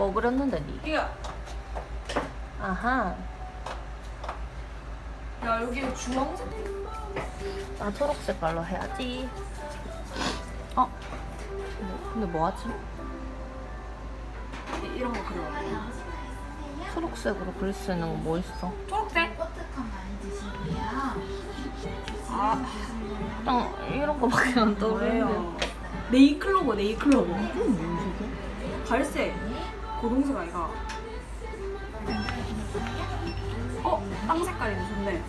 뭐 그렸는데 니? 이거 아하. 야 여기 주황색 나 초록색 깔로 해야지. 어? 뭐, 근데 뭐 하지? 이- 이런 거 그려. 초록색으로 그릴 수 있는 거 뭐 있어? 초록색. 버터컵 많이 드시고요. 아 그냥 이런 거밖에 안 떠오르는데. 뭐예요? 네이클로버 네이클로버. 갈색. 고동색 아이가. 어? 빵 색깔이네 좋네.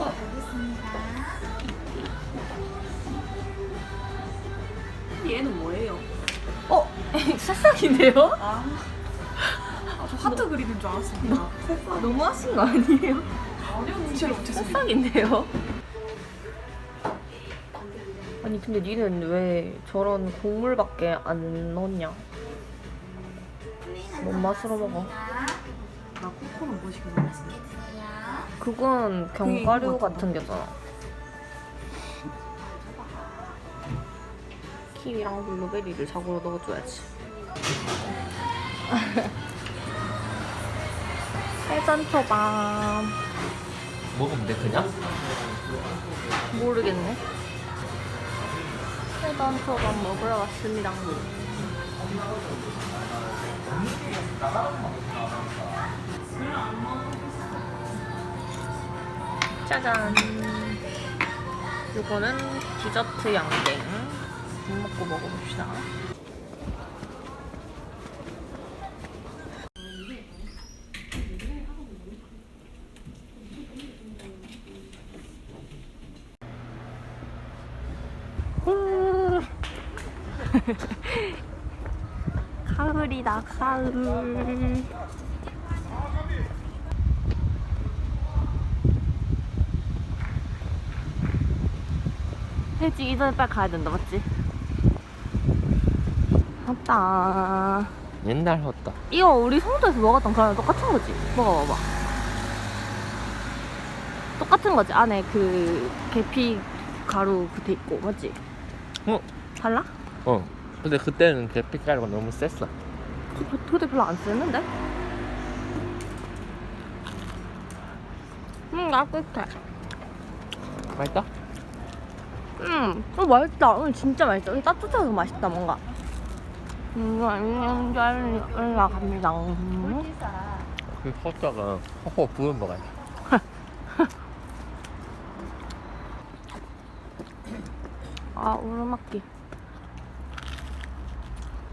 알겠습니다. 얘는 뭐예요? 어? 새싹인데요? 아. 아, 저 하트 그리는 줄 알았습니다. 너무 하신 거 아니에요? 눈치를. 새싹인데요? 아니 근데 니는 왜 저런 곡물밖에 안 넣냐? 뭔 맛으로 먹어? 나 코코넛 뭐시kin 먹었어? 드세요. 그건 그게 견과류 같은 게잖아. 키위랑 블루베리를 자고로 넣어줘야지. 해산초밥 먹으면 돼 그냥? 모르겠네. 해산초밥 먹으러 왔습니다. 짜잔. 요거는 디저트 양갱. 국 먹고 먹어봅시다. 후. 가을이다 가을 해지기 전에 빨리 가야 된다 맞지? 맞다 옛날 헛다 이거 우리 성도에서 먹었던 거랑 똑같은 거지? 먹어봐봐 똑같은 거지 안에 그 계피 가루 그돼 있고 맞지? 어? 달라? 어 근데 그때는 계피 가루가 너무 셌어 그, 그때 별로 안 쓰는데? 음, 깨끗해. 맛있다? 음, 어, 맛있다. 음, 진짜 맛있다. 음, 따뜻해서 맛있다, 뭔가. 음, 음, 잘 올라갑니다. 음. 그 헛다가 허허 부은 먹어야 돼 아, 오르막길.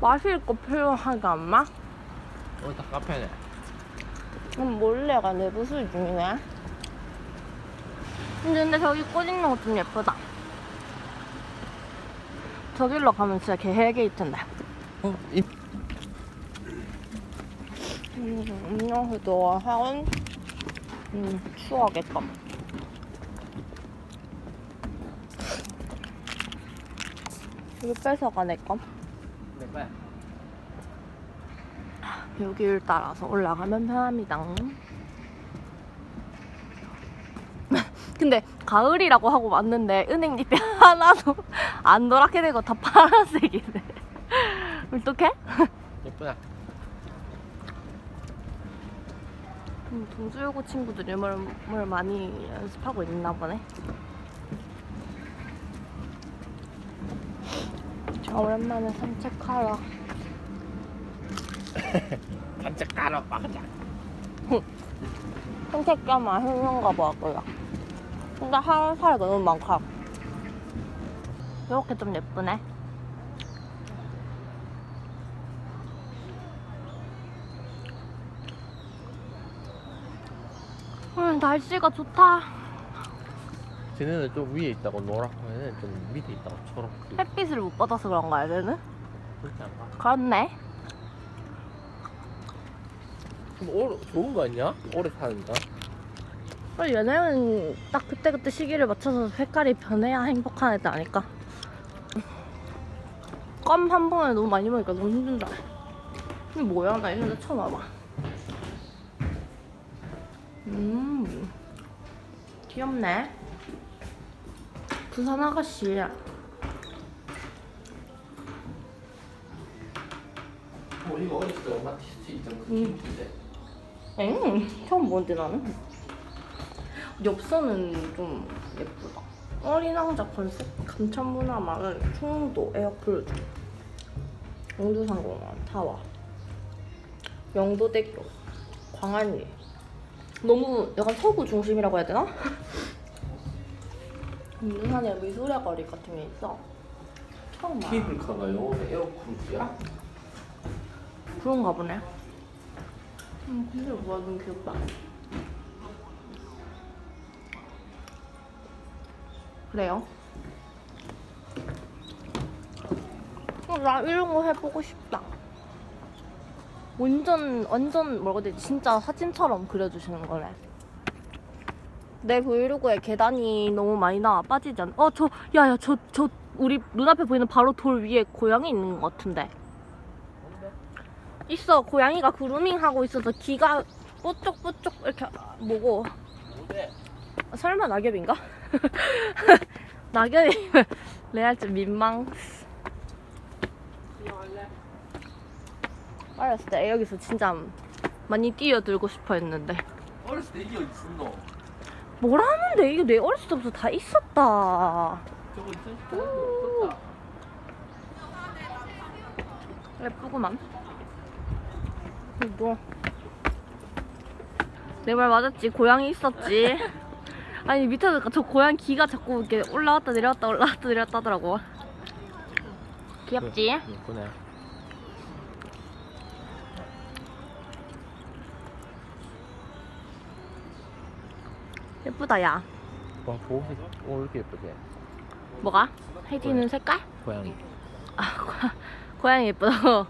마실 거 필요하지 않나? 여기 다 카페네 음, 몰래가 내부 수리 중이네. 근데, 근데 저기 꽃 있는 거 좀 예쁘다. 저길로 가면 진짜 개헬게이트인데. 어? 이 음, 음료수 좋아하는 음, 껌. 이거 뺏어가 내 껌. 내꺼야 여기를 따라서 올라가면 편합니다. 근데 가을이라고 하고 왔는데 은행잎이 하나도 안 노랗게 되고 다 파란색이네. 어떡해? 예쁘다 음, 동주여고 친구들이 뭘, 뭘 많이 연습하고 있나 보네. 저 오랜만에 산책하러. 깔아 빠져 산책 겸 맛있는가 봐고요. 근데 하얀 살가 너무 많고. 이렇게 좀 예쁘네. 음, 날씨가 좋다. 쟤네는 좀 위에 있다고 노랗고 얘네는 좀 밑에 있다고 초록 햇빛을 못 받아서 그런가, 얘는? 그렇지 않나? 그렇네. 근데 올 좋은 거 아니야? 오래 사는다 어, 얘네는 딱 그때그때 시기를 맞춰서 색깔이 변해야 행복한 애들 아닐까? 껌 한 번에 너무 많이 먹으니까 너무 힘들다. 이게 뭐야? 나 이런 데 처음 와봐. 음, 귀엽네. 부산 아가씨야. 이거 어렸을 때 엄마 티스트 있던 그 음. 김치인데. 엥 처음 보는데 나는 엽서는 좀 예쁘다 어린 왕자 컨셉 감천 문화 마을 충도 에어플 영두상공원 타워 영도대교 광안리 너무 약간 서구 중심이라고 해야 되나? 용산에 미술의 거리 같은 게 있어. 처음 봐. 케이블카가 영어로 에어크루즈야? 그런가 보네. 음 근데 뭐야 너무 귀엽다. 그래요? 어, 나 이런 거 해보고 싶다. 완전 완전 뭐라고 해야 되지? 진짜 사진처럼 그려주시는 거네 내 브이로그에 계단이 너무 많이 나와 빠지지 않... 어, 저, 야, 야, 저, 저, 우리 눈앞에 보이는 바로 돌 위에 고양이 있는 것 같은데. 있어, 고양이가 그루밍 하고 있어서 귀가 뽀쪽뽀쪽 이렇게 뭐고. 아, 설마 낙엽인가? 낙엽이 레알 좀 민망. 어렸을 때 여기서 진짜 많이 뛰어들고 싶어 했는데. 어렸을 때 이게 있었노? 뭐라는데 이게 내 어렸을 때부터 다 있었다. 없었다. 예쁘구만. 이거. 내 말 맞았지? 고양이 있었지? 아니 밑에서 저 고양이 귀가 자꾸 이렇게 올라왔다 내려왔다 올라왔다 내려왔다 하더라고. 귀엽지? 예쁘네. 예쁘다 야. 와, 보호색 오 이렇게 예쁘지? 뭐가? 혜진은 색깔? 고양이. 아 고, 고양이 예쁘다.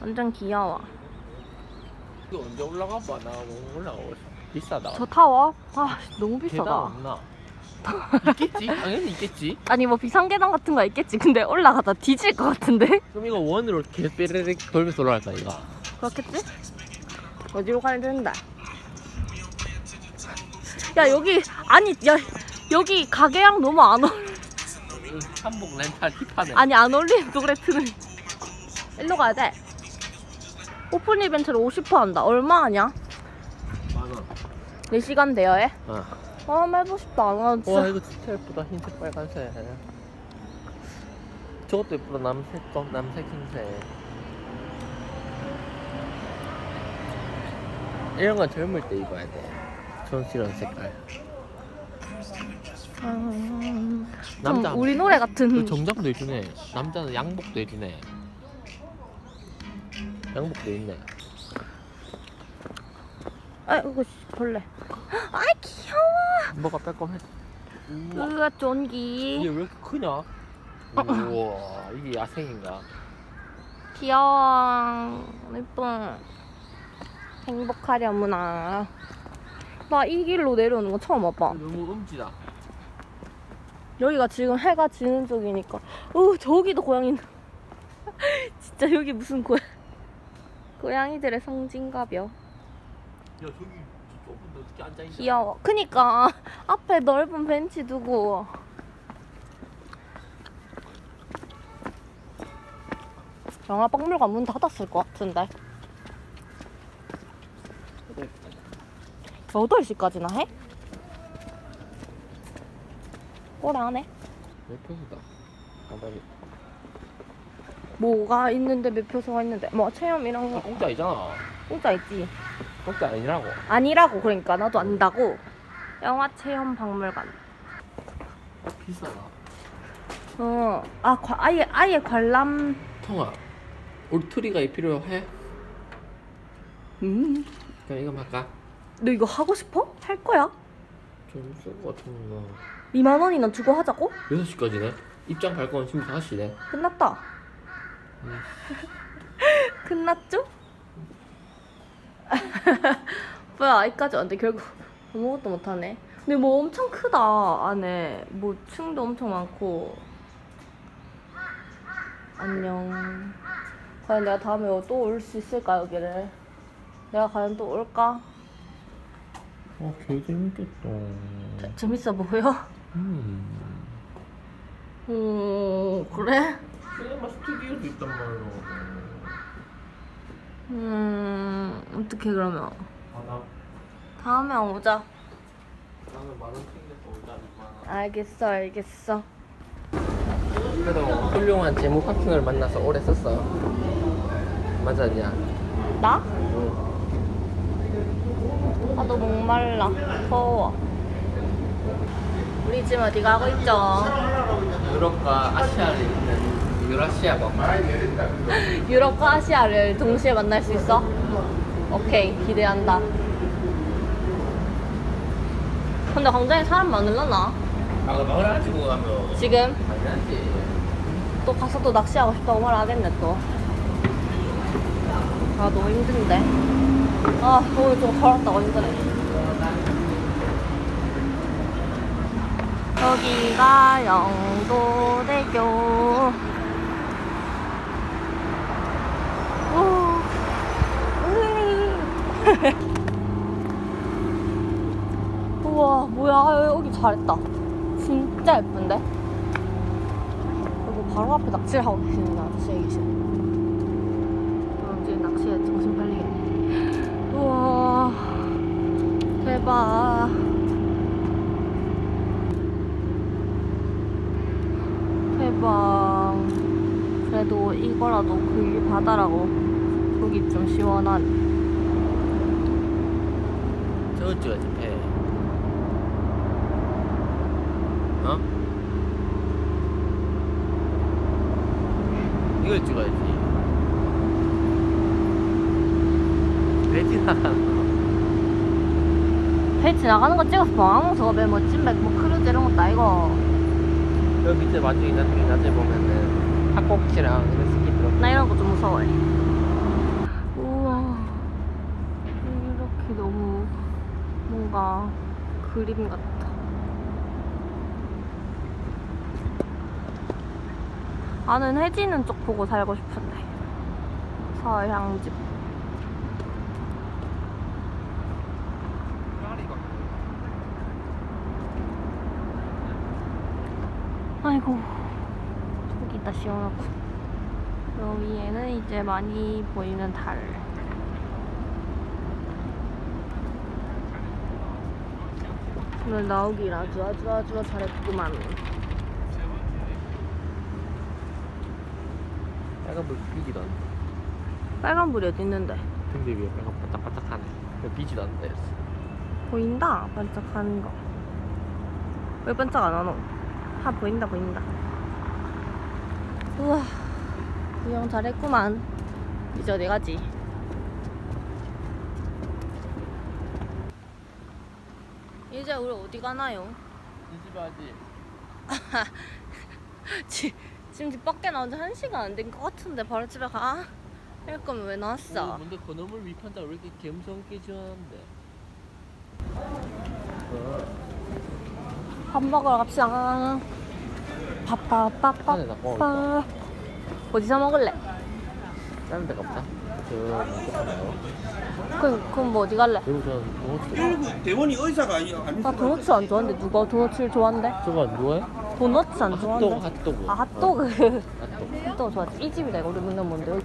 완전 귀여워. 이거 언제 올라가 봐. 나 올라가고 있어. 비싸다. 저 타워? 아 너무 계단 비싸다. 없나? 있겠지? 당연히 있겠지. 아니 뭐 비상계단 같은 거 있겠지. 근데 올라가다 뒤질 것 같은데? 그럼 이거 원으로 계속 삐르륵 돌면서 올라갈까 이거? 그렇겠지? 어디로 가야 되는데? 야 여기 아니 야 여기 가게랑 너무 안 어울 한복 렌탈 힙하네. 아니 안 어울리는 노래트는 일로 가야 돼 오픈 이벤트를 50% 한다 얼마 하냐? 만 원. 4시간 대여해? 어. 아 한번 해보고 싶다 아, 진짜 와 이거 진짜 예쁘다. 흰색 빨간색. 저것도 예쁘다. 남색 검 남색 흰색. 이런 건 젊을 때 입어야 돼. 전 이런 색깔. 음, 남자 좀 우리 노래 같은 그 정장도 해주네. 남자는 양복도 해주네. 양복도 있네. 아이고 씨, 벌레 아이 귀여워 뭐가 빼꼼해. 우와. 으아 쫀기 이게 왜 이렇게 크냐? 우와 이게 야생인가? 귀여워 예뻐 행복하려무나 나이 길로 내려오는 거 처음 와봐 너무 음지다. 여기가 지금 해가 지는 쪽이니까. 어 저기도 고양이 진짜 여기 무슨 고양 고양이들의 성진가벼 야 저기 저 좁은데 어떻게 앉아 있냐? 귀여워. 그니까. 앞에 넓은 벤치 두고. 영화 박물관 문 닫았을 것 같은데 8시까지나 해? 오래 하네 매표소다. 가다리. 뭐가 있는데 몇 표소가 있는데 뭐 체험 이런 아거 공짜 아니잖아. 공짜 있지 공짜 아니라고. 아니라고 그러니까 나도 안다고 영화 체험 박물관 비싸다. 어아 아예 아예 관람 통아. 우리 트리가 필요해? 음너 그럼 이거 할까? 이거 하고 싶어? 할 거야? 좀쓸것 같은 거. 2만 원이나 주고 하자고? 6시까지네. 입장 발권 지금 5시네. 끝났다 끝났죠? 뭐야 여기까지 왔는데 결국 아무것도 못하네 근데 뭐 엄청 크다 안에 뭐 층도 엄청 많고 안녕 과연 내가 다음에 또 올 수 있을까 여기를 내가 과연 또 올까? 어, 개 재밌겠다. 재밌어 보여? 음. 음 그래? 시네마 스튜디오도 있단 말로. 음 어떻게 그러면 아, 나, 다음에 오자. 나는 만원 챙겨서 오자. 알겠어 알겠어. 그래도 훌륭한 재무 파킹을 만나서 오래 썼어. 맞지 않냐? 나? 응. 나도 목말라 더워. 우리 지금 어디 가고 있죠? 유럽과 아시아를 잇는 유라시아 관광. 유럽과 아시아를 동시에 만날 수 있어? 오케이 기대한다. 근데 광장에 사람 많을라나? 아, 그거 가지고 가면 지금 당연하지. 또 가서 또 낚시하고 싶다고 말하겠네 또. 아 너무 힘든데. 아 오늘 좀 걸었다고 힘드네. 여기가 영도대교. 오. 우와 뭐야 여기 잘했다. 진짜 예쁜데? 그리고 바로 앞에 낚시를 하고 계시는 아저씨가 계시네. 그럼 지금 낚시에 정신 팔리겠네. 우와, 대박. 대박. 그래도 이거라도 그 바다라고 속이 좀 시원한. 찍어야지, 배. 어? 이걸 찍어야지. 배 지나가는 거. 배 지나가는 거 찍어서 방황서 배 멋진 배뭐 크루즈 이런 것도 아니고. 여기 밑에 나중에 나중에 나중에 보면은 핫곡치랑 이런 스키 들어. 나 이런 거 좀 무서워해. 우와. 이렇게 너무 뭔가 그림 같아. 나는 해지는 쪽 보고 살고 싶은데. 서향집. 아이고. 속이 다 시원하고. 여기에는 이제 많이 보이는 달. 오늘 나오길 아주 아주 아주 잘했구만. 빨간 불 비지도 않네. 빨간불이 어디 있는데? 근데 위에 빨간 반짝반짝하네. 왜 비지도 않는다 했어. 보인다 반짝하는 거. 왜 반짝 안 하노? 아 보인다 보인다. 우와 구경 잘했구만. 이제 어디 가지? 이제 우리 어디 가나요? 이집 아지. 지, 지금 집 밖에 나온 지 한 시간 안 된 것 같은데 바로 집에 가? 이럴 거면 왜 나왔어? 근데 그놈을 위판자 왜 이렇게 감성 있게 지어놨는데? 밥 먹으러 갑시다. 하늘 다 빠빠빠빠 빠. 어디서 먹을래? 다른 데 가보자. 저 뭐요? 그럼, 그럼 뭐 어디 갈래? 그리고 저는 도넛. 일구 대원이 의사가 아니 아니 나 도넛 안 좋아하는데 누가 도넛을 좋아한대? 저거 안 좋아해? 도넛 안 핫도그 좋아한대? 핫도그. 아 핫도그. 핫도그. 핫도그 좋아하지. 이 집이다 이거 우리 맨날 뭔데 여기.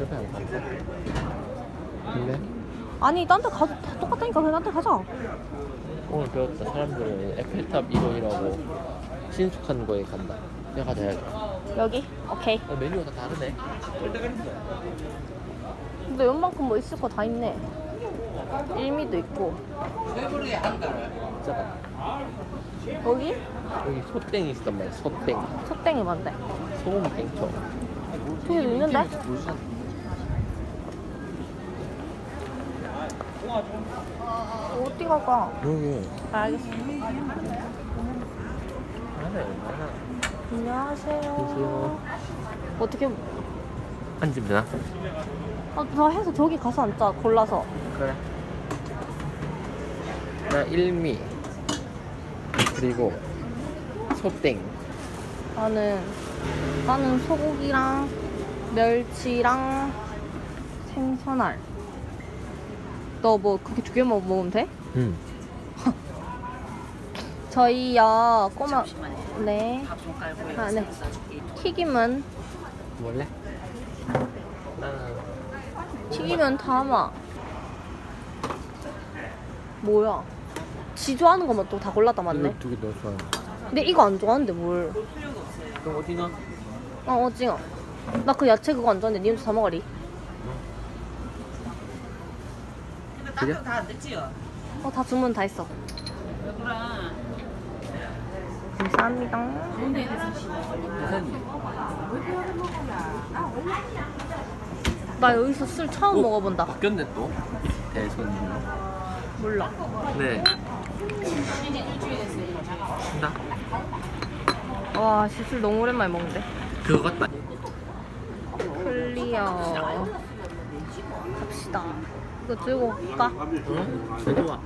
옆에 안 가봤어? 근데 아니 딴 데 가도 다 똑같다니까 그냥 딴 데 가자. 오늘 배웠다. 사람들은 에펠탑 이론이라고 신숙한 거에 간다. 내가 해야죠. 여기? 오케이. 아, 메뉴가 다 다르네. 근데 웬만큼 뭐 있을 거 다 있네. 일미도 있고. 진짜 여기? 여기 소땡이 있었단 말이야. 소땡. 소땡이 뭔데? 소금 땡초. 저기 있는데? 어디 갈까? 여기. 알겠어. 안녕하세요. 어떻게? 앉으면 되나? 아, 나 해서 저기 가서 앉자. 골라서. 그래. 나 일미. 그리고 소땡. 나는 나는 소고기랑 멸치랑 생선알. 너 뭐 그렇게 두 개만 먹으면 돼? 응. 저희요 꼬마 네. 아 네. 튀김은 원래? 튀기면 담아. 뭐야? 지 좋아하는 것만 또 다 골라 담았네. 이거 두개 좋아해. 근데 이거 안 좋아하는데 뭘? 그럼 어디가? 어 오징어. 나 그 야채 그거 안 좋아하는데 니 혼자 다 먹으리. 그래? 다안 됐지요? 어 다 주문 다 했어. 감사합니다. 대산이. 나 여기서 술 처음 어? 먹어본다. 바뀌었네 또. 대손. 몰라. 네. 한다. 와, 씨, 술 너무 오랜만에 먹는데. 그거 같다. 클리어. 갑시다. 이거 들고 갈까? 응? 제 좋아.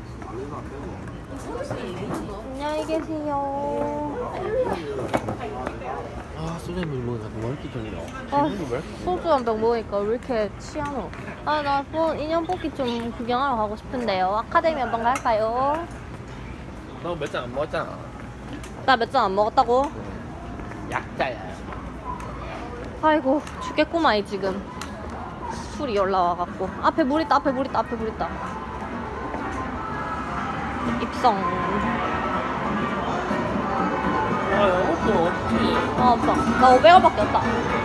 안녕히 계세요. 아 소주 한병 먹으니까 너무 맛있게 들리나. 아? 소주 한 병 먹으니까 왜 이렇게 취하노? 아, 나또 인형 뽑기 좀 구경하러 가고 싶은데요. 아카데미 한번 갈까요? 너 몇 잔 안 먹었잖아. 나 몇 잔 안 먹었다고? 약자야. 아이고, 죽겠구만, 이 지금. 술이 올라와갖고. 앞에 물 있다, 앞에 물 있다, 앞에 물 있다. 입성. 아 이것도 없지. 아, 없어. 나 500원밖에 없다.